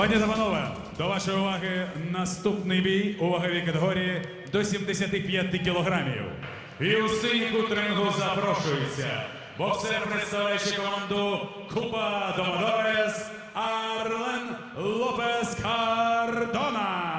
Пані та панове, до вашої уваги наступний бій у ваговій категорії до 75 кілограмів. І у синій кут рингу запрошується боксер, представляючи команду Купа Домодорес Арлен Лопес Кардона.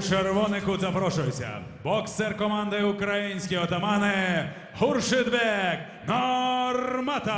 У червоний кут запрошується боксер команди Українські отамани Хуршидбек Норматов.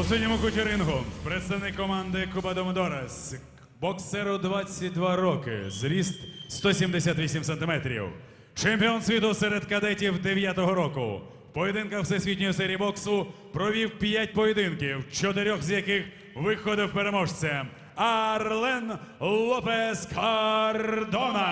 У синьому куті рингу представник команди Куба Домодорес. Боксеру 22 роки, зріст 178 сантиметрів. Чемпіон світу серед кадетів 9-го року. В поєдинках всесвітньої серії боксу провів 5 поєдинків, чотирьох з яких виходив переможцем. Арлен Лопес Кардона.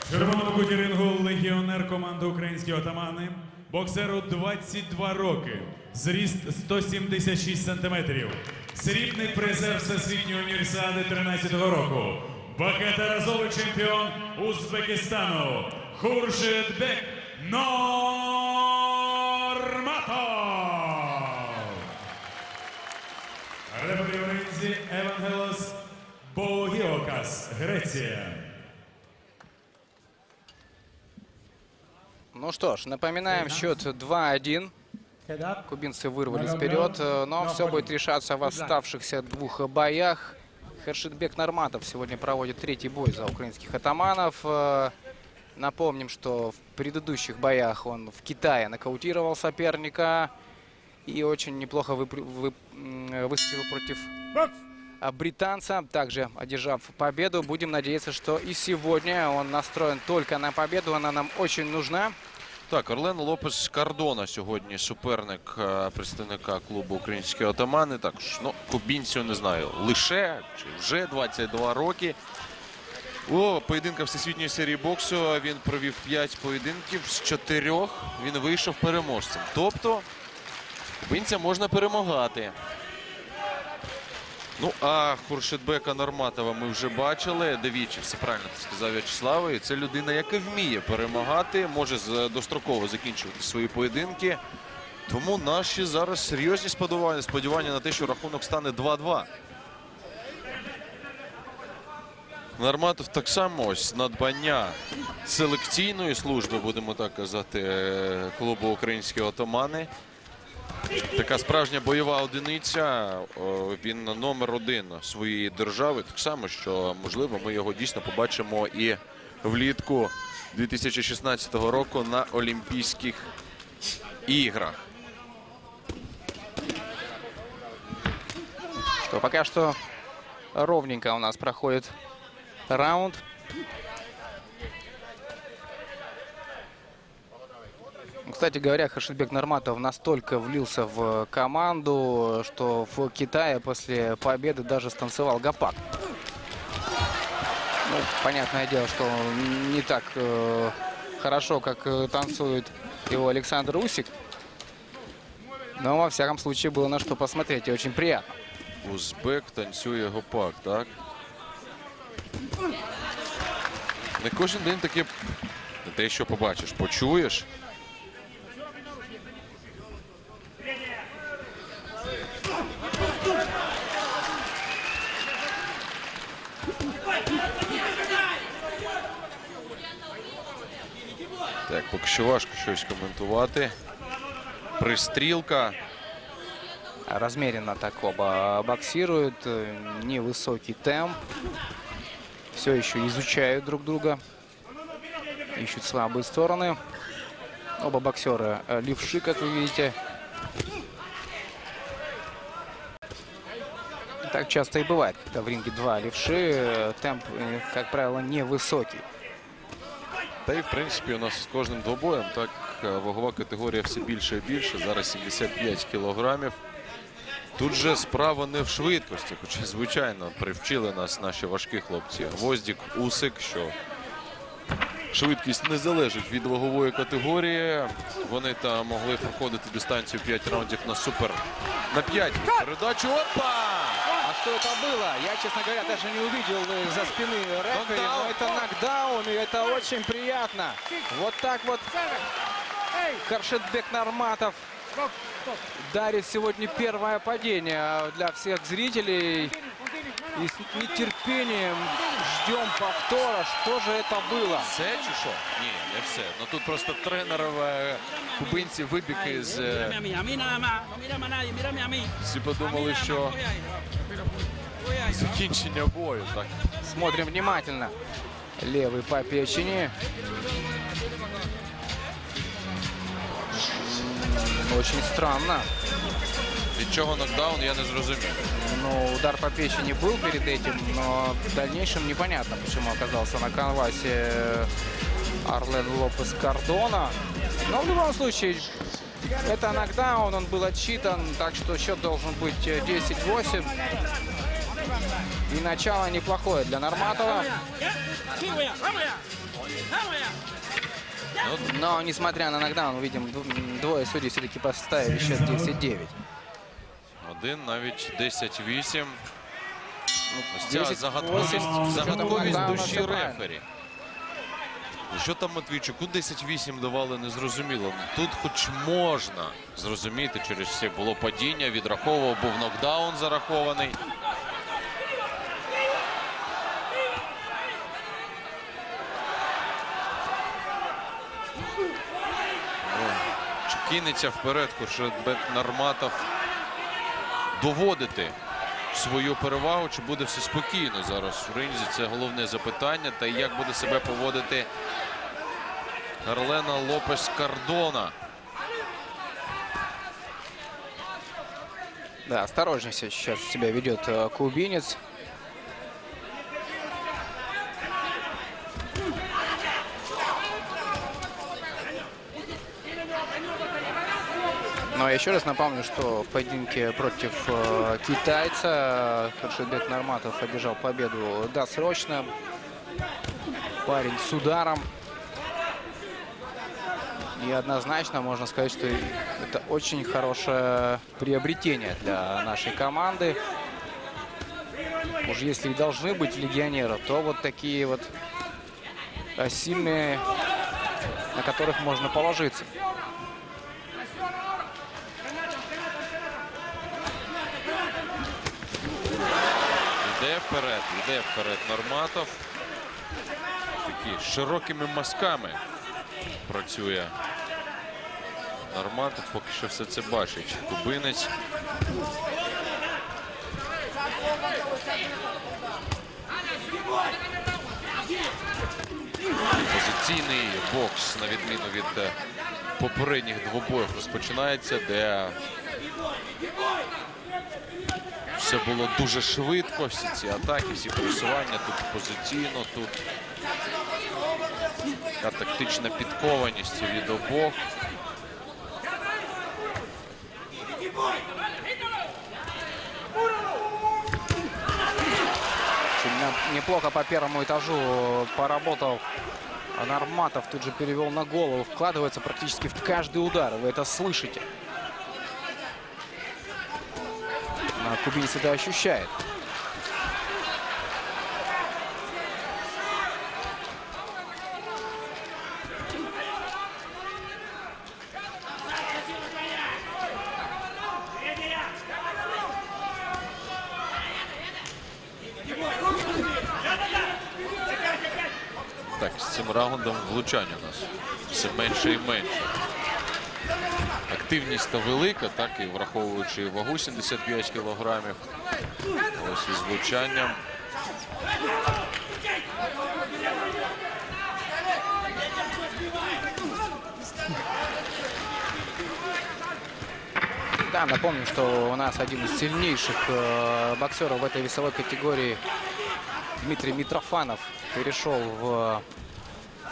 В червоному куті рингу легіонер команди Українські отамани. Боксеру 22 роки, зріст 176 сантиметрів. Срібний призер Всесвітньої універсіади 13-го року. Багаторазовий чемпіон Узбекистану Хуршидбек Норматов. Рефері Евангелос Богіокас, Греція. Ну что ж, напоминаем счет 2-1. Кубинцы вырвались вперед, э, но все будет решаться в оставшихся двух боях. Хершитбек Норматов сегодня проводит третий бой за украинских атаманов. Э, Напомним, что в предыдущих боях он в Китае нокаутировал соперника и очень неплохо м, выступил против британца, также одержав победу. Будем надеяться, что и сегодня он настроен только на победу. Она нам очень нужна. Так, Орлен Лопес Кардона сьогодні суперник представника клубу Українські отамани. Також ну, кубінцю не знаю, лише чи вже 22 роки. У поєдинках всесвітньої серії боксу він провів 5 поєдинків. З чотирьох він вийшов переможцем. Тобто кубинця можна перемагати. Ну, а Хуршидбека Норматова ми вже бачили. Двічі, все правильно ти сказав В'ячеслав. І це людина, яка вміє перемагати, може достроково закінчувати свої поєдинки. Тому наші зараз серйозні сподівання, сподівання на те, що рахунок стане 2-2. Норматов так само ось надбання селекційної служби, будемо так казати, е, клубу Українські отамани. Така справжня бойова одиниця. Він номер один своєї держави. Так само, що можливо ми його дійсно побачимо і влітку 2016 року на Олімпійських іграх. Что пока что ровненько у нас проходит раунд. Кстати говоря, Хашидбек Нурматов настолько влился в команду, что в Китае после победы даже станцевал гопак. Ну, понятное дело, что не так э, хорошо, как э, танцует его Александр Усик. Но, во всяком случае, было на что посмотреть и очень приятно. Узбек танцює гопак, так? Не кожен день таке не те, що побачиш, почуєш. Поки що важко щось коментувати. Пристрілка. Размеренно так оба боксируют. Невысокий темп. Все еще изучают друг друга. Ищут слабые стороны. Оба боксера э, левши, как вы видите. Так часто и бывает, когда в ринге два левши. э, Темп, э, как правило, невысокий. Та й в принципі у нас з кожним двобоєм так е, вагова категорія все більше і більше. Зараз 75 кілограмів. Тут же справа не в швидкості, хоча, звичайно, привчили нас наші важкі хлопці. Гвоздік, Усик, що швидкість не залежить від вагової категорії. Вони там могли проходити дистанцію 5 раундів на супер. На 5. Передачу. Опа! А что это было? Я, честно говоря, даже не увидел э, за спины рефери, но Нокдаун. это нокдаун, и это очень приятно. Вот так вот Харшетбек Нарматов дарит сегодня первое падение для всех зрителей. И с нетерпением ждем повтора. Что же это было? Все чи що? Ні, не все. Ну тут просто тренер е, кубинців вибіг із. е, Mírame a mí, a mí nada más. No mírame a nadie, mírame a mí. Всі A mí подумали, nada más, що закінчення бою. Так. Смотрим внимательно. Левый по печени. М, Очень странно. Від чого нокдаун, я не зрозумів. Ну, удар по печени был перед этим, но в дальнейшем непонятно, почему оказался на канвасе Арлен Лопес Кардона. Но в любом случае, это нокдаун, он был отчитан, так что счет должен быть э, 10-8. И начало неплохое для Норматова. Но, несмотря на нокдаун, видим, дв- двое судей все-таки поставили счет 10-9. Один навіть 10-8. Ось ця 10-8, загадковість, загадковість нокдауна душі правильно. рефері. Що там Матвійчуку 10-8 давали, не зрозуміло. Тут хоч можна зрозуміти, через все було падіння, відраховував, був нокдаун зарахований. Кинеться вперед Куршетбек Нарматов доводити свою перевагу, чи буде все спокійно зараз в ринзі? Це головне запитання. Та як буде себе поводити Гарлена Лопес Кардона. Да, осторожнее сейчас себя ведет э, кубинец. Но еще раз напомню, что в поединке против э, китайца Харшидбек Норматов одержал победу досрочно. Парень с ударом. И однозначно можно сказать, что это очень хорошее приобретение для нашей команды. Уж если и должны быть легионеры, то вот такие вот э, сильные, на которых можно положиться. Вперед, йде вперед Норматов. Такі широкими мазками працює Норматов поки що все це бачить. Кубинець. Позиційний бокс, на відміну від е, попередніх двобоїв, розпочинається, де все було дуже швидко. Всі ці атаки, всі просування тут позиційно, тут така тактична підкованість від обох. Очень на- неплохо по первому этажу поработал Норматов. Тут же перевел на голову. Вкладывается практически в каждый удар. Вы это слышите. Кубинец это ощущает. Так, з цим раундом влучань у нас все менше і менше Активність та велика, так і враховуючи вагу 75 кілограмів. Ось із влучанням. Да, напомню, что у нас один из сильнейших э, боксеров в этой весовой категории Дмитрий Митрофанов перешел в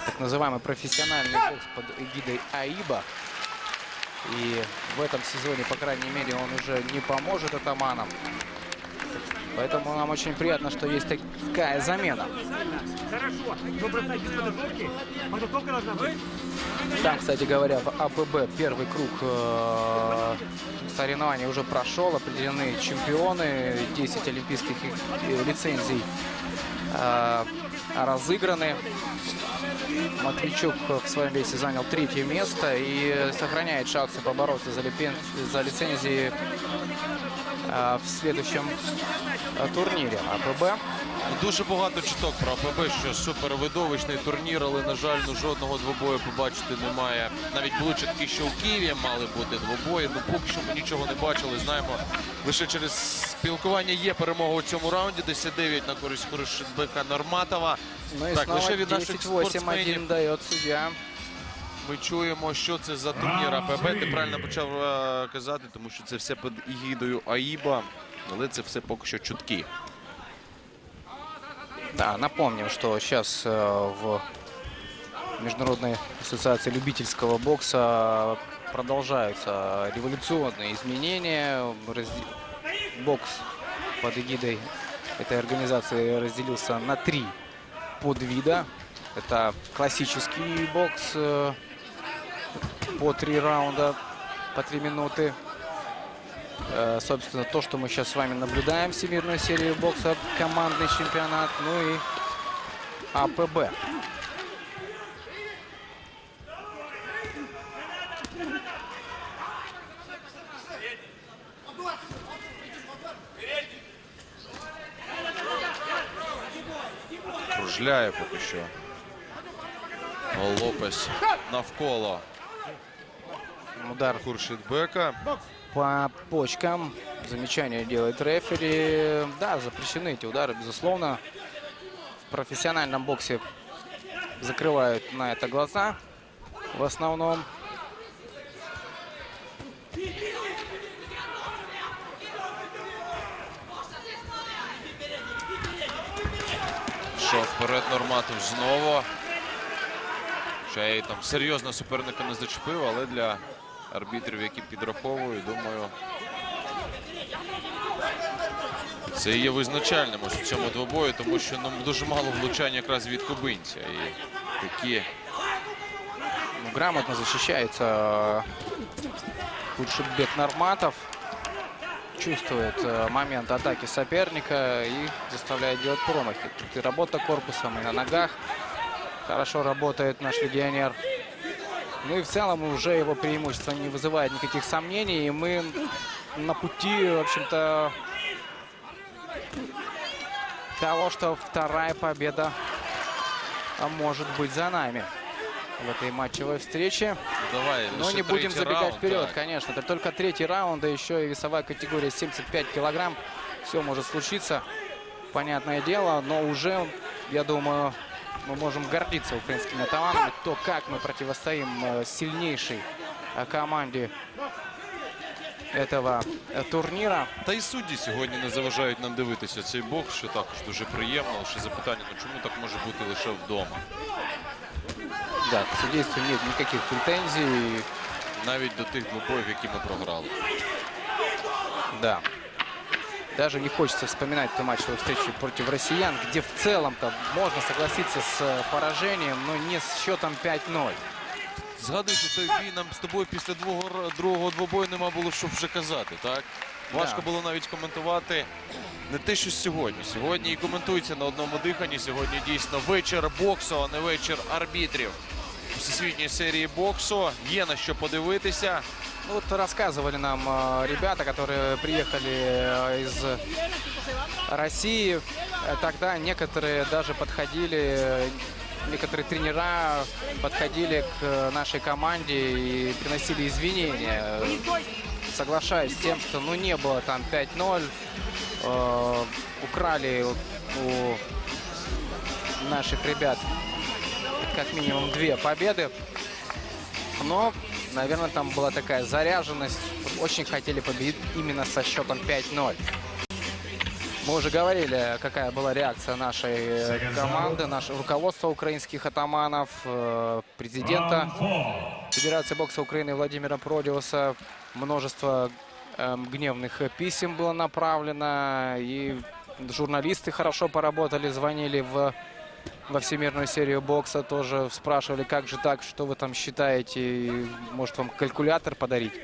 так называемый профессиональный бокс под эгидой АИБа. И в этом сезоне, по крайней мере, он уже не поможет атаманам. Поэтому нам очень приятно, что есть такая замена. Хорошо. Но бросать без подготовки. Подготовка должна быть. Там, кстати говоря, в АПБ первый круг э, соревнований уже прошел. Определены чемпионы. 10 олимпийских э, лицензий э, разыграны. Матвейчук в своем весе занял третье место и сохраняет шансы побороться за, липен- за лицензии э, в следующем э, турнире АПБ. Дуже багато чуток про АПБ, що супервидовищний турнір, але, на жаль, ну, жодного двобою побачити немає. Навіть були чутки, що у Києві мали бути двобої. Ну поки що ми нічого не бачили. Знаємо, лише через спілкування є перемога у цьому раунді. 10-9 на користь Хорошитбека Норматова. Ну и Так, снова лише від наших 10-8-1 спортсменів дает судья. ми чуємо, що це за турнір АПБ. Ти правильно почав е, казати, тому що це все під егідою АІБа. Але це все поки що чутки. Да, напомним, что сейчас э, в Международной ассоциации любительского бокса продолжаются революционные изменения. Бокс под эгидой этой организации разделился на три подвида. Это классический бокс э, по три раунда, по три минуты. Э, Собственно, то, что мы сейчас с вами наблюдаем, всемирную серию бокса, командный чемпионат, ну и АПБ. Кружляє поки що. Лопес навколо Удар Хуршитбека. по почкам. Замечание делает рефери. Да, запрещены эти удары, безусловно. В профессиональном боксе закрывают на это глаза в основном. Що вперед Норматов знову. Ще й там серйозно суперника не зачепив, але для арбітрів, які підраховують, думаю. Це і є визначальним ось у цьому двобої, тому що ну, дуже мало влучань якраз від кубинця. І такі Ну, грамотно защищается Куршитбек Норматов. Чувствует э, момент атаки соперника и заставляет делать промахи. Тут и работа корпусом, и на ногах. Хорошо работает наш легионер. Ну и в целом уже его преимущество не вызывает никаких сомнений. И мы на пути, в общем-то, того, что вторая победа может быть за нами. в этой матчевой встрече. Давай, Но не будем забегать раунд, вперед, так. конечно. Это только третий раунд, да еще и весовая категория 75 килограмм. Все может случиться, понятное дело. Но уже, я думаю, мы можем гордиться украинскими атаманами. То, как мы противостоим э, сильнейшей э, команде этого э, турнира. Та й судді сьогодні не заважають нам дивитися цей бокс, що також дуже приємно. Лише запитання, ну чому так може бути лише вдома? Да, к судейству нет никаких претензий. Навіть до тих двобоїв, які ми програли. Да. Даже не хочется вспоминать ту матчевую встречу против россиян, где в целом-то можно согласиться с э, поражением, но не с счетом 5-0. Згадуючи той бій, нам з тобою після двого, другого двобою нема було що вже казати, так? Важко було навіть коментувати не те, що сьогодні. Сьогодні і коментується на одному диханні. Сьогодні дійсно вечір боксу, а не вечір арбітрів. У всесвітній серії боксу є на що подивитися. Ну, Вот рассказывали нам э, ребята, которые приехали э, из России. Э, Тогда некоторые даже подходили, некоторые тренера подходили к нашей команде и приносили извинения, соглашаясь с тем, что ну не было там 5-0, э, украли у наших ребят как минимум две победы. Но, наверное, там была такая заряженность. Очень хотели победить именно со счетом 5-0. Мы уже говорили, какая была реакция нашей э, команды, нашего руководства украинских атаманов, э, президента Федерации бокса Украины Владимира Продиуса. Множество эм, гневных писем было направлено. И журналисты хорошо поработали, звонили в, во всемирную серию бокса. Тоже спрашивали, как же так, что вы там считаете, и, может вам калькулятор подарить.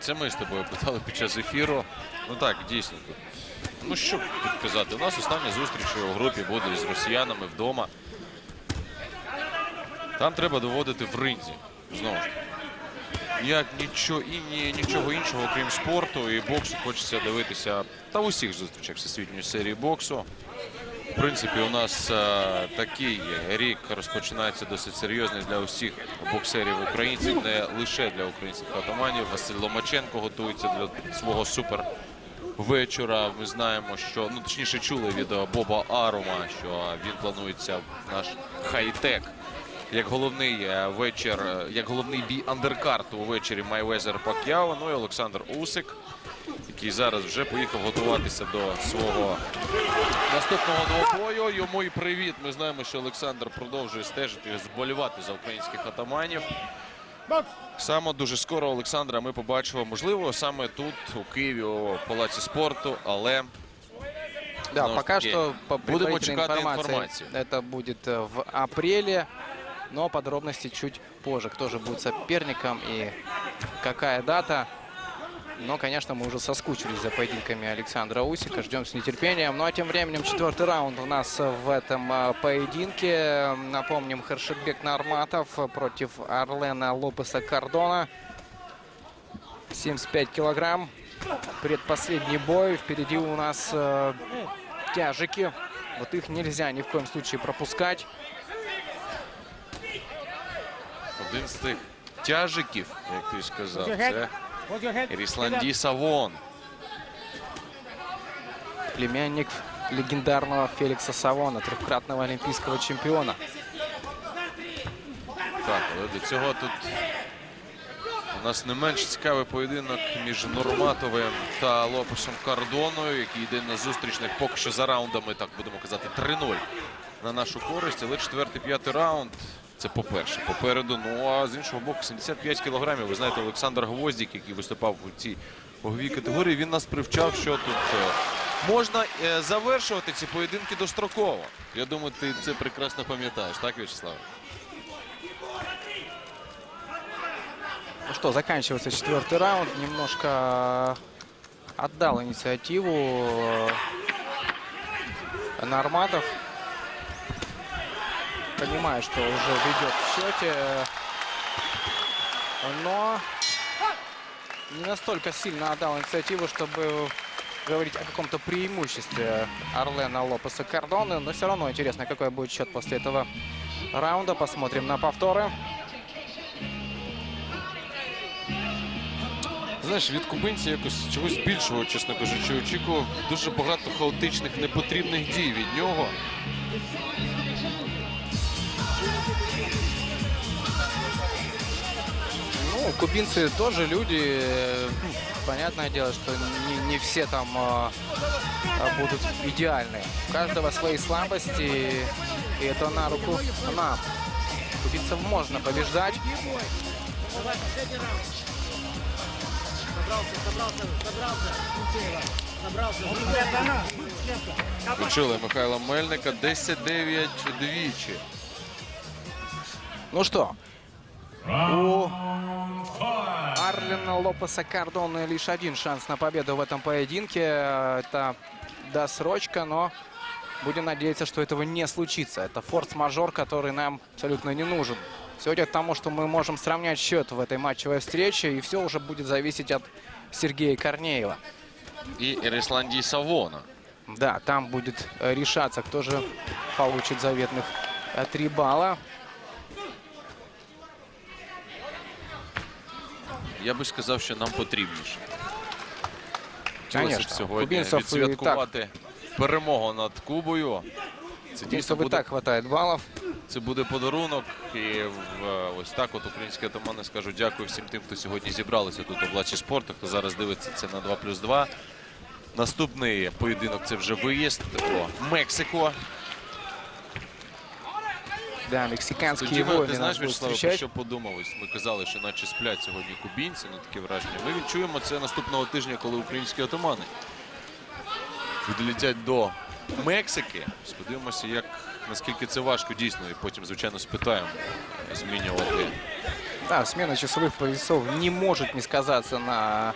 Це ми з тобою питали під час ефіру. Ну так, дійсно. Ну що тут казати? У нас остання зустріч у групі буде з росіянами вдома. Там треба доводити в ринзі. Знову ж. Ніяк нічого, і, ні, нічого іншого, окрім спорту і боксу, хочеться дивитися та в усіх зустрічах всесвітньої серії боксу. В принципі, у нас е, такий рік розпочинається досить серйозний для усіх боксерів українців, не лише для українських атаманів. Василь Ломаченко готується для свого супер вечора. Ми знаємо, що ну точніше чули від Боба Арума, що він планується в наш хай-тек. Як головний е, вечір, е, як головний бій андеркарту увечері Майвезер Пак'яо, ну і Олександр Усик, який зараз вже поїхав готуватися до свого наступного двобою. Йому і привіт. Ми знаємо, що Олександр продовжує стежити, і зболівати за українських атаманів. Саме дуже скоро Олександра ми побачимо, можливо, саме тут, у Києві, у Палаці спорту, але Да, Ну, пока что по Будем информации информацию. это будет э, в апреле, но подробности чуть позже. Кто же будет соперником и какая дата. Но, конечно, мы уже соскучились за поединками Александра Усика. Ждем с нетерпением. Ну а тем временем четвертый раунд у нас в этом э, поединке. Напомним, Хершикбек Нарматов против Арлена Лопеса Кардона. 75 килограмм. Предпоследний бой. Впереди у нас э, тяжики. Вот их нельзя ни в коем случае пропускать. один з тих тяжиків, як ти сказав, це Рісланді Савон. Племянник легендарного Феликса Савона, трехкратного олимпийского чемпиона. Так, але до цього тут у нас не менш цікавий поєдинок між Нурматовим та Лопесом Кардоною, який йде на зустрічних поки що за раундами, так будемо казати, 3-0 на нашу користь. Але четвертий-п'ятий раунд. Це по-перше, попереду. Ну а з іншого боку, 75 кілограмів. Ви знаєте, Олександр Гвоздік, який виступав у цій ваговій категорії, він нас привчав, що тут е, можна е, завершувати ці поєдинки достроково. Я думаю, ти це прекрасно пам'ятаєш, так, В'ячеслав? Ну что, заканчивается четвертый раунд. Немножко отдал инициативу э, Нарматов Понимаю, что уже ведет в счете. Но не настолько сильно отдал инициативу, чтобы говорить о каком-то преимуществе Орлена Лопеса Кардоны. Но все равно интересно, какой будет счет после этого раунда. Посмотрим на повторы. Знаєш, від кубинця якось чогось більшого, чесно кажучи, очікував дуже багато хаотичних непотрібних дій від нього. Ну, кубинцы тоже люди. э, Понятное дело, что не, не все там а, а, будут идеальны. У каждого свои слабости, и это на руку нам. Кубинцев можно побеждать. Почули Михайла Мельника 10-9 двічі. Ну что, у Арлена Лопеса Кардона лишь один шанс на победу в этом поединке. Это досрочка, но будем надеяться, что этого не случится. Это форс-мажор, который нам абсолютно не нужен. Все идет к тому, что мы можем сравнять счет в этой матчевой встрече, и все уже будет зависеть от Сергея Корнеева. І Ерисландії Савона. Да, там будет э, решаться, кто же получит заветных э, три балла. Я би сказав, що нам потрібніше. Хотілося б сьогодні відсвяткувати перемогу над Кубою. Це дійсно буде, так хватает баллов. це буде подарунок. І в, ось так от українські атамани скажуть дякую всім тим, хто сьогодні зібралися тут у Блачі спорту, хто зараз дивиться це на 2 плюс 2. Наступний поєдинок це вже виїзд Мексико. Да, мексиканские Тоді ти знаєш, нас будут Вячеслав, про що подумав? Ось Ми казали, що наче сплять сьогодні кубінці, ну таке враження. Ми відчуємо це наступного тижня, коли українські отамани відлетять до Мексики. Сподивимося, як наскільки це важко дійсно. І потім, звичайно, спитаємо змінювати. Да, смена часовых поясов не может не сказаться на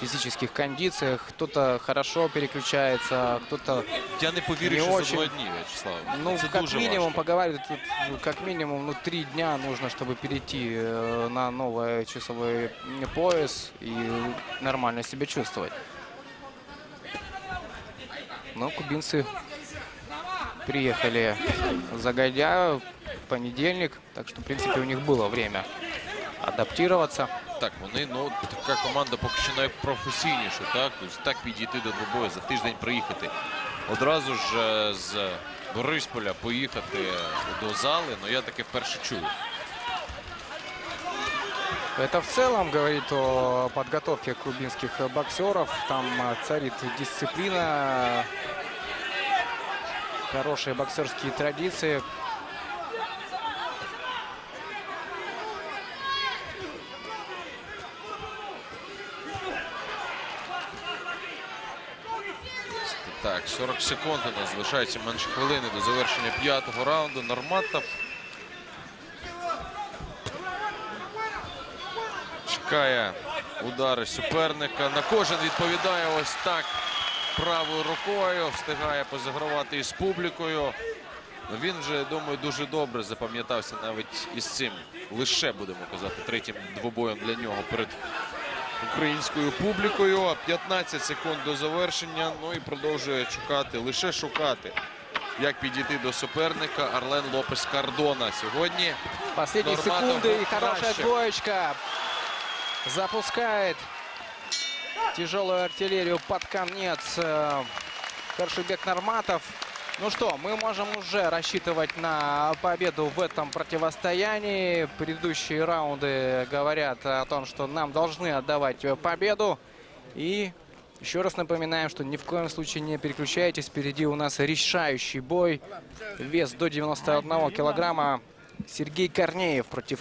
физических кондициях. Кто-то хорошо переключается, кто-то, Я не повірю, Не що за очень. два дні, Вячеслав. ну, це как дуже минимум, важко. поговаривают, тут, ну, как минимум, ну, три дня нужно, чтобы перейти э, на новый часовой пояс и нормально себя чувствовать. Но кубинцы приехали загодя в понедельник, так что, в принципе, у них было время адаптироваться. Так, вони, ну, така команда поки що найпрофесійніша, так? Тобто так підійти до двобою, за тиждень приїхати. Одразу ж е, з Борисполя поїхати до зали, ну я таке вперше чую. Это в целом говорит о подготовке кубинских боксеров. Там э, царит дисциплина, хорошие боксерские традиции. Так, 40 секунд у нас залишається менше хвилини до завершення п'ятого раунду. Норматов чекає удари суперника. На кожен відповідає ось так правою рукою. Встигає позагравати із публікою. Ну, Він вже, я думаю, дуже добре запам'ятався навіть із цим. Лише будемо казати третім двобоєм для нього перед українською публікою. 15 секунд до завершення. Ну і продовжує шукати, лише шукати, як підійти до суперника Арлен Лопес Кардона сьогодні. Последние Норматов секунды и хорошая краще. двоечка. Запускает тяжелую артиллерию под конец э, Каршибек Норматов. Ну что, мы можем уже рассчитывать на победу в этом противостоянии. Предыдущие раунды говорят о том, что нам должны отдавать победу. И еще раз напоминаем, что ни в коем случае не переключайтесь. Впереди у нас решающий бой. Вес до 91 килограмма. Сергей Корнеев против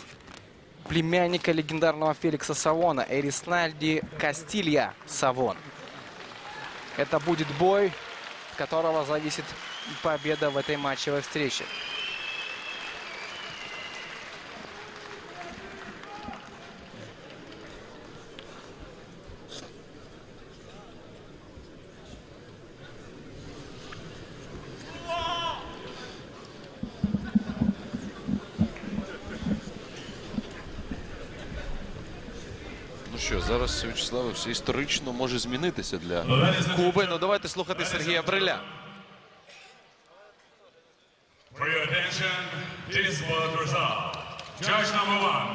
племянника легендарного Феликса Савона Эриснальди Кастилья Савон. Это будет бой, от которого зависит победа в этой матчевой встрече. Ну що, зараз Вячеславе, все історично може змінитися для Куби. Ну давайте слухати Сергія Бриля. This was result. Judge number one,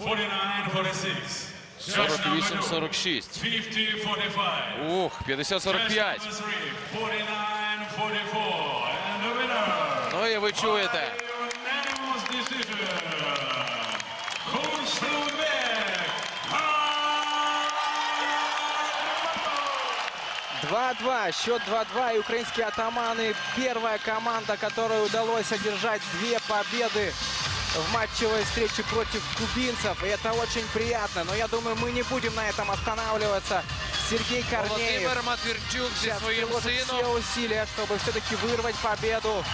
49-46. Judge number two, 48-46. 50-45. Ух, 50-45. number three, 49-44. And the winner. Ну і ви чуєте. 2-2, счет 2-2, и украинские атаманы первая команда, которой удалось одержать две победы в матчевой встрече против кубинцев. И это очень приятно, но я думаю, мы не будем на этом останавливаться. Сергей Корнеев Володимир Матвірчук зі сейчас своїм приложит все сином. усилия, чтобы все-таки вырвать победу.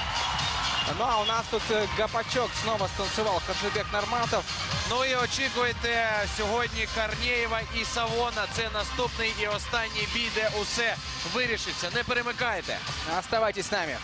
Ну а у нас тут э, Гапачок снова станцевал Хаджибек Нарматов. Ну і очікуйте сьогодні Карнєєва і Савона. Це наступний і останній бій, де усе вирішиться. Не перемикайте. Оставайтесь з нами.